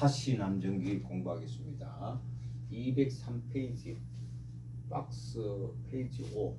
사시 남정기 공부하겠습니다. 203페이지 박스 페이지 5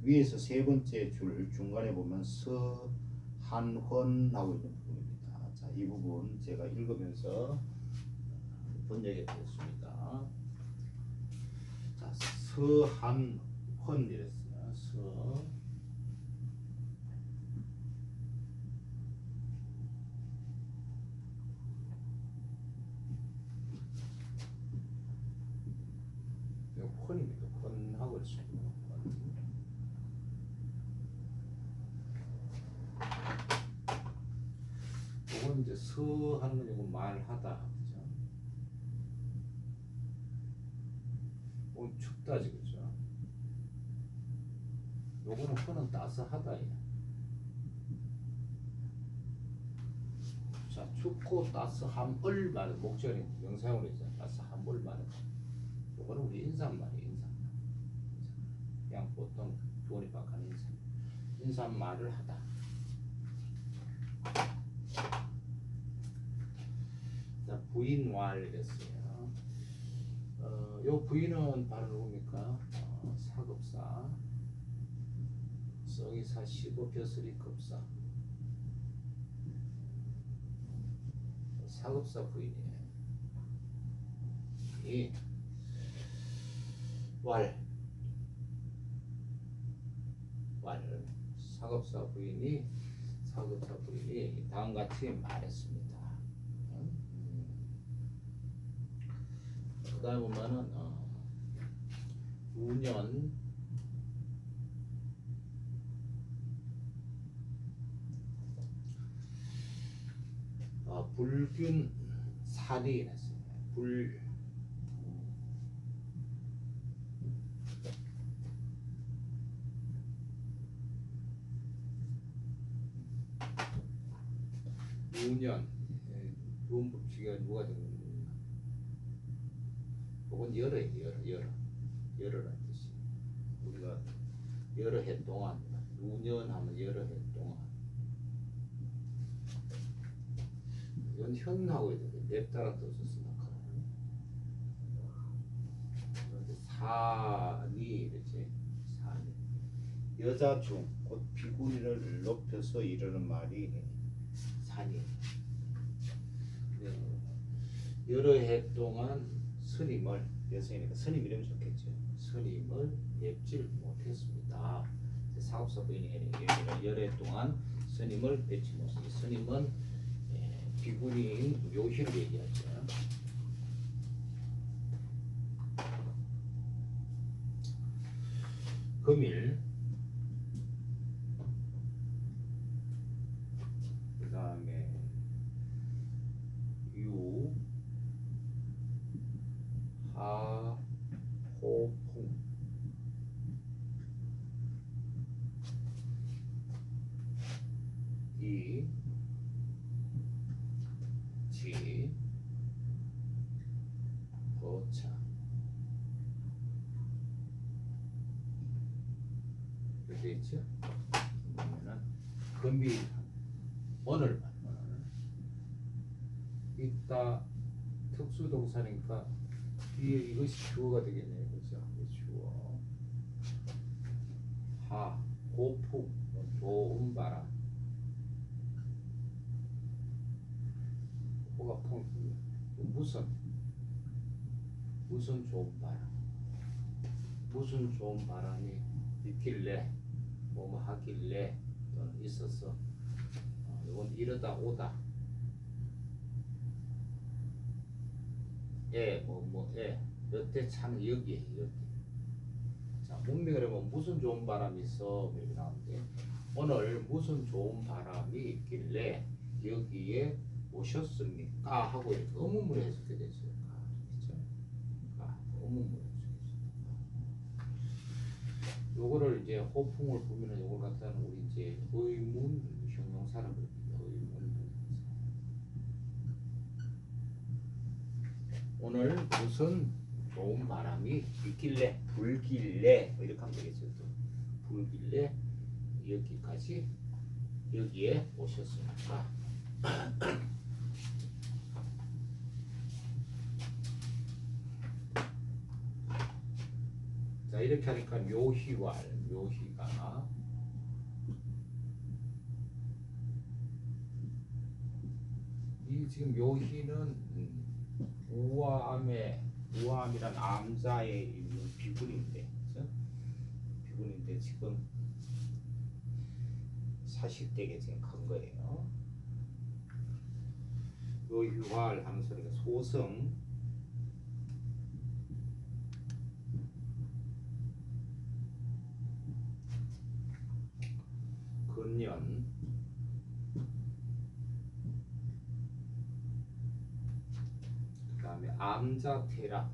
위에서 세 번째 줄 중간에 보면 서한헌 나오고 있는 부분입니다. 자, 이 부분 제가 읽으면서 번역해 보겠습니다. 자, 서한헌 이랬어요. 서 이거 헌입니다. 헌하고 있습니다. 헌. 이건 이제 서 하는 건 이거 말하다 그죠? 오늘 춥다지 그죠? 요거는 헌은 따스하다 예. 자 춥고 따스함을 말해 목적이 명사용으로 있잖아 따스함을 말해 요거는 우리 인사말이에요 인사말 그냥 보통 두어리 박하는 인사 인사말을 하다 자 부인왈 이랬어요 어, 요 부인은 바로 누굽니까 어, 사급사 성이 사 시고 벼슬이 급사 사급사 부인이에요 이 왈. 왈. 사급사 부인이 사급사 부인이 다음과 같이 말했습니다. 음. 그 다음 보면은 어, 우년 어, 불균 살이. 불. 우년 좋은 법칙이 누가 되는 혹은 열어예요 열어 열어. 열어라는 뜻이. 우리가 여러 해 동안 우년하면 여러 해 동안. 이건 현하고 있는데 냅다라 뜻을 그런데 산이 이렇지 산이. 여자 중 곧 비구니를 높여서 이르는 말이 산이. 네. 여러 해 동안 스님을 여성이니까 스님 이름이 좋겠죠. 스님을 뵙질 못했습니다. 사업사 부인이 얘기를 여러 해 동안 스님을 뵙지 못했습니다. 스님은 예, 비구니인 묘희를 얘기하죠. 금일 그 다음에 유, 하, 호, 풍 이, 지, 거차 이렇게 있죠? 그러면은 금비 오늘 있다 특수동사니까 뒤에 이것이 주어가 되겠네요. 그죠? 주어. 하 고풍 좋은 바람. 호가 풍 무슨 무슨 좋은 바람. 무슨 좋은 바람이 있길래 뭐뭐 하길래 또는 있어서 어, 이건 이러다 오다 예, 뭐, 뭐, 예. 여태 참 여기에, 여기. 자, 문맥을 그러면 무슨 좋은 바람이 있어? 뭐 이렇게 나오는데, 오늘 무슨 좋은 바람이 있길래 여기에 오셨습니까? 하고 이렇게 의문문에 해석해 됐어요. 가, 그죠? 가, 의문문에 해석했어요. 요거를 이제 호풍을 보면은 요걸 갖다는 우리 이제 의문 형용사라고 그럽니다. 의문. 오늘 무슨 좋은 바람이 있길래 불길래 뭐 이렇게 하면 되겠죠 또 불길래 여기까지 여기에 오셨습니까? 자 이렇게 하니까 묘희왈 묘희가 이 지금 묘희는 음, 우아함의 우아함이란 암자에 있는 비군인데 그죠? 비군인데 지금 사실되게 지금 간 거예요. 묘희왈 하는 소리가 소성 근년 그 다음에 암자테라.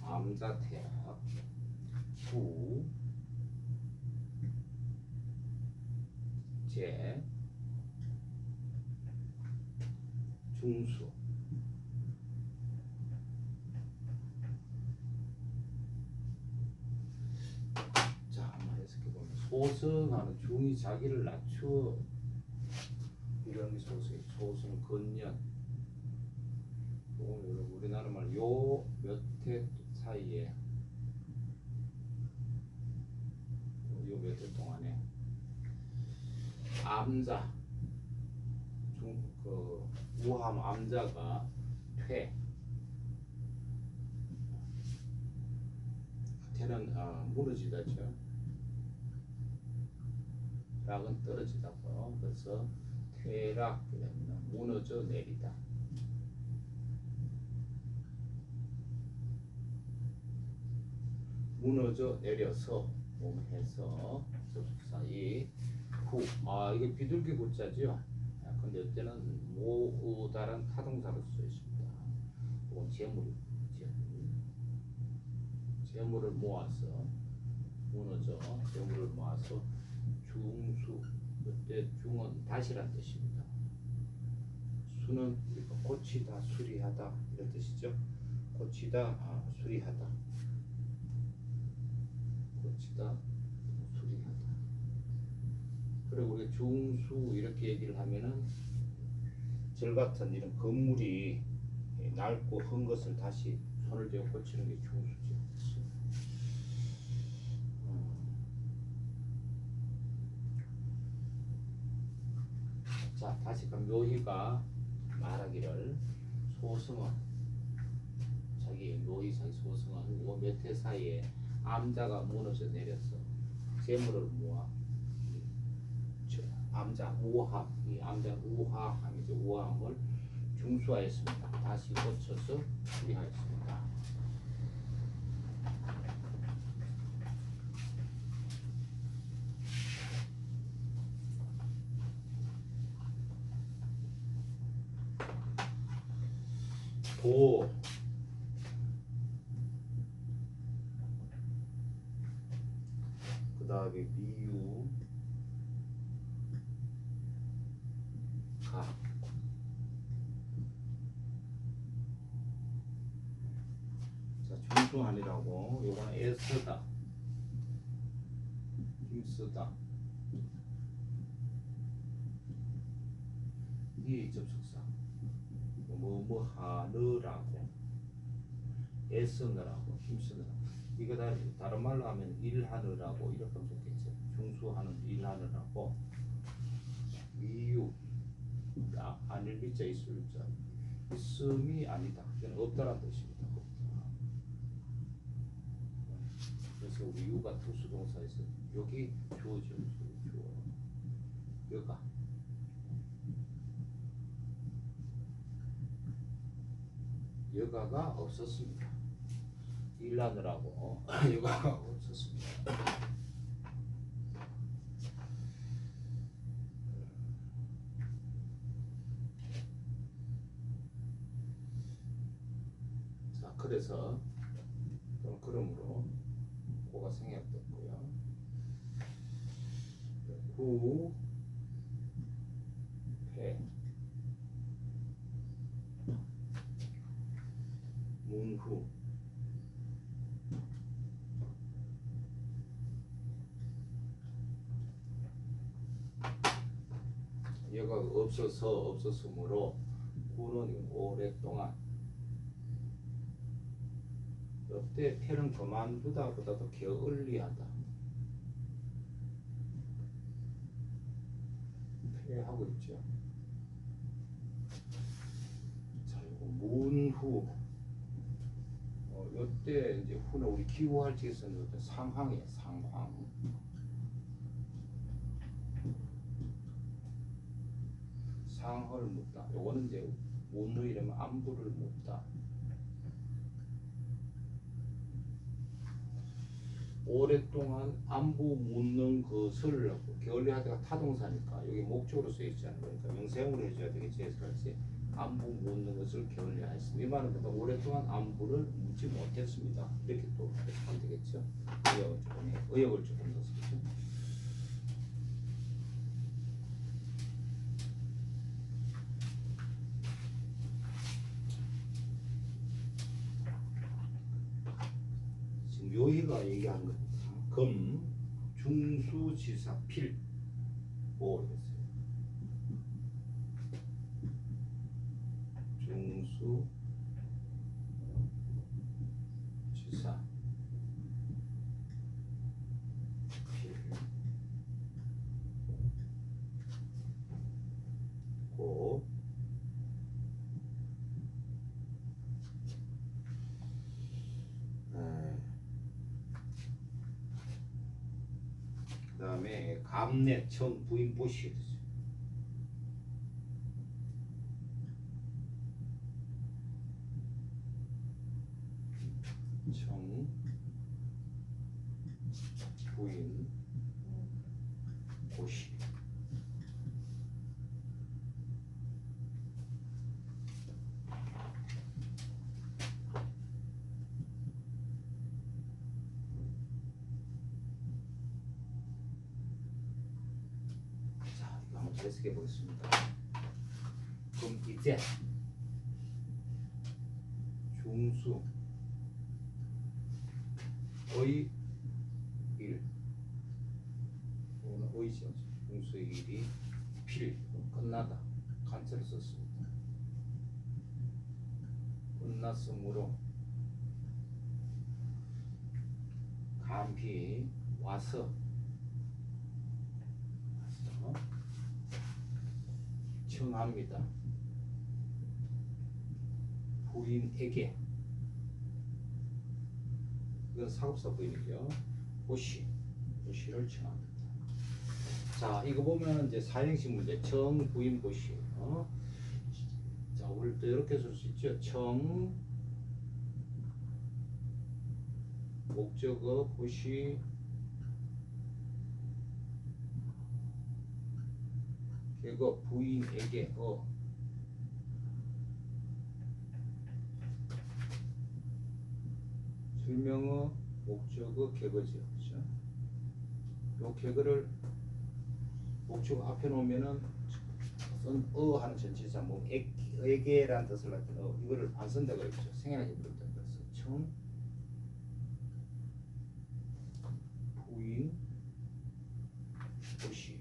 암자테라. 후. 제, 중수 자 한번 해석해 보면 자기를 낮추어 이런 게 소승 소승 근년. 여러분 우리나라 말 요 몇 해 사이에. 요 몇 해 동안에. 암자. 중그 우함 암자가 퇴. 퇴는 아, 무너지다죠 락은 떨어지다고 그래서 퇴락 그러면 무너져 내리다. 무너져 내려서 몸해서 접속사. 이 후 아 이게 비둘기 구자죠 아, 근데 이때는 모으다란 타동사로 쓰여 있습니다. 이건 재물, 재물을 모아서 무너져 재물을 모아서 중수 그때 중은 다시란 뜻입니다. 수는 고치다, 수리하다 이런 뜻이죠. 고치다, 아, 수리하다. 고치다, 수리하다. 그리고 우리 중수 이렇게 얘기를 하면은 절 같은 이런 건물이 낡고 헌 것을 다시 손을 대고 고치는 게 중수죠. 음. 자 다시 그 묘희가 말하기를 소승은 자기 묘희 자기 소승은 요 몇 해 사이에 암자가 무너져 내려서 재물을 모아. 저 암자 우함. 이 암자 우하함이죠 우함을 중수하였습니다. 다시 고쳐서 수리하였습니다. 도. 그다음에 미유. 가 자, 중수한이라고. 요거는 애쓰다. 힘쓰다 이게 접속사 뭐뭐 하느라고 애쓰느라고 힘쓰느라고. 이거 다 다른 말로 하면 일하느라고 이렇게 하면 좋겠죠 중수하는 일하느라고. 미유. 아, 아닐 비자 있을 자 있음이 아니다. 그건 없다라는 뜻입니다. 없다. 그래서 우리 유가 투수동사에서 여기 주어져 주어. 여가. 여가가 없었습니다. 일하느라고 여가가 없었습니다. 자, 그래서 그러므로 고가 생략됐고요. 구, 배, 여가 없어서 없었으므로 후는 오랫동안 이때 패는 그만두다 보다도 게을리하다. 패하고 있죠. 자, 이거 문후. 어, 이때 이제 후는 우리 기후할 적에서는 어떤 상황이에요. 상황. 상황을 묻다. 요거는 이제 문후 이러면 안부를 묻다. 오랫동안 안부 묻는 것을 게을리하다가 타동사니까 여기 목적으로 쓰여 있잖아요. 그러니까 명사형으로 해줘야 되겠지 해석할지 안부 묻는 것을 게을리하였습니다. 이 말은 뭐다? 오랫동안 안부를 묻지 못했습니다. 이렇게 또 해석하면 되겠죠. 의역을 조금 해, 의역을 조금 넣어서 그죠? 요희가 얘기한 것, 금, 중수지사, 필, 오 이랬어요. 중수, 지사, 필, 고, 에, 그다음에 감내청 부인 보시 있어요. 청 부인 고시 해석해 보겠습니다. 그럼 이제 중수 의 일, 오늘 의죠. 중수 일이 필 끝나다 간체를 썼습니다. 끝났으므로 와서 와서 청합니다. 부인에게 이건 사급사 부인이죠. 고시, 고시를 청합니다. 자, 이거 보면 이제 사행시 문제, 청, 부인, 고시. 어? 자, 우리 또 이렇게 쓸 수 있죠. 청, 목적어, 고시, 계거, 부인에게, 어. 설명어, 목적어, 계거지요. 그죠? 요 계거를 목적어 앞에 놓으면은 쓴어 하는 전치사 뭐 에- 에게라는 뜻을 갖는 어 이거를 안 쓴다고 했죠. 생략해 버렸다 그래서 청 부인 도시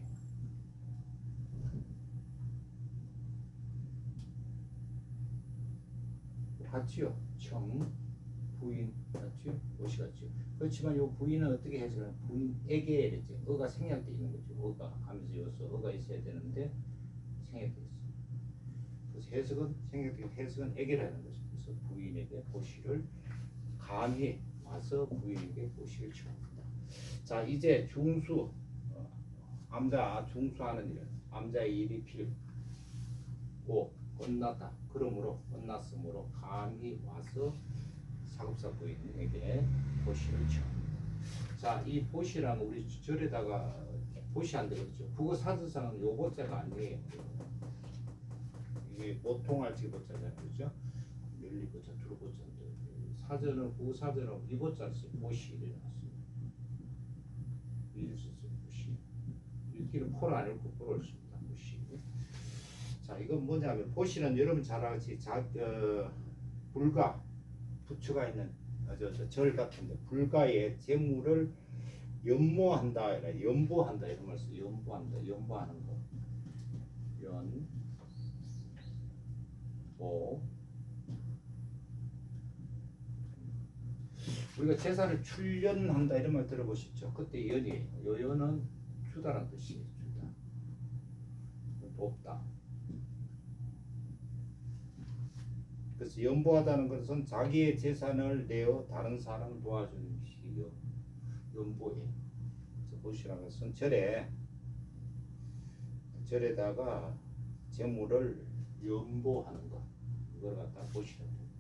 같지요. 청 부인 같지요. 도시 같지요. 그렇지만 요 부인은 어떻게 해석을 부인에게 이랬지. 어가 생략돼 있는 거죠. 어가 하면서 여기서 어가 있어야 되는데 생략돼 있어. 그래서 해석은 생략된 해석은 에게라는 거죠. 그래서 부인에게 보시를 감히 와서 부인에게 보시를 청합니다. 자 이제 중수 어, 암자 중수하는 일은 암자의 일이 필고 끝났다. 그러므로 끝났으므로 감히 와서 사급사 부인에게 보시를 청합니다. 자 이 보시라는 우리 절에다가 보시 안 되겠죠. 국어 사전상은 요거자가 아니에요. 이게 보통할 지보자잖아요, 그죠? 멸리보자, 두루보자인데 사전은 국어 사전은 이보자를 써요. 보시 이래 놨습니다. 썼어요, 보시. 읽기는 포를 안 읽고 포를 씁니다. 자, 이건 뭐냐면 보시는 여러분 잘 아시지 자, 어, 불가 부처가 있는 어, 저, 저, 절 같은데 불가의 재물을 연모한다, 이라 연보한다 이런 말 써요. 연보한다, 연보하는 거. 연보 우리가 제사를 출연한다 이런 말 들어보셨죠? 그때 연이에요. 요 연은 주다란 뜻이에요. 주다. 돕다. 그래서 연보하다는 것은 자기의 재산을 내어 다른 사람을 도와주는 것이 연- 연보예요. 그래서 보시라는 것은 절에 절에다가 재물을 연보하는 것 이걸 갖다 보시면 됩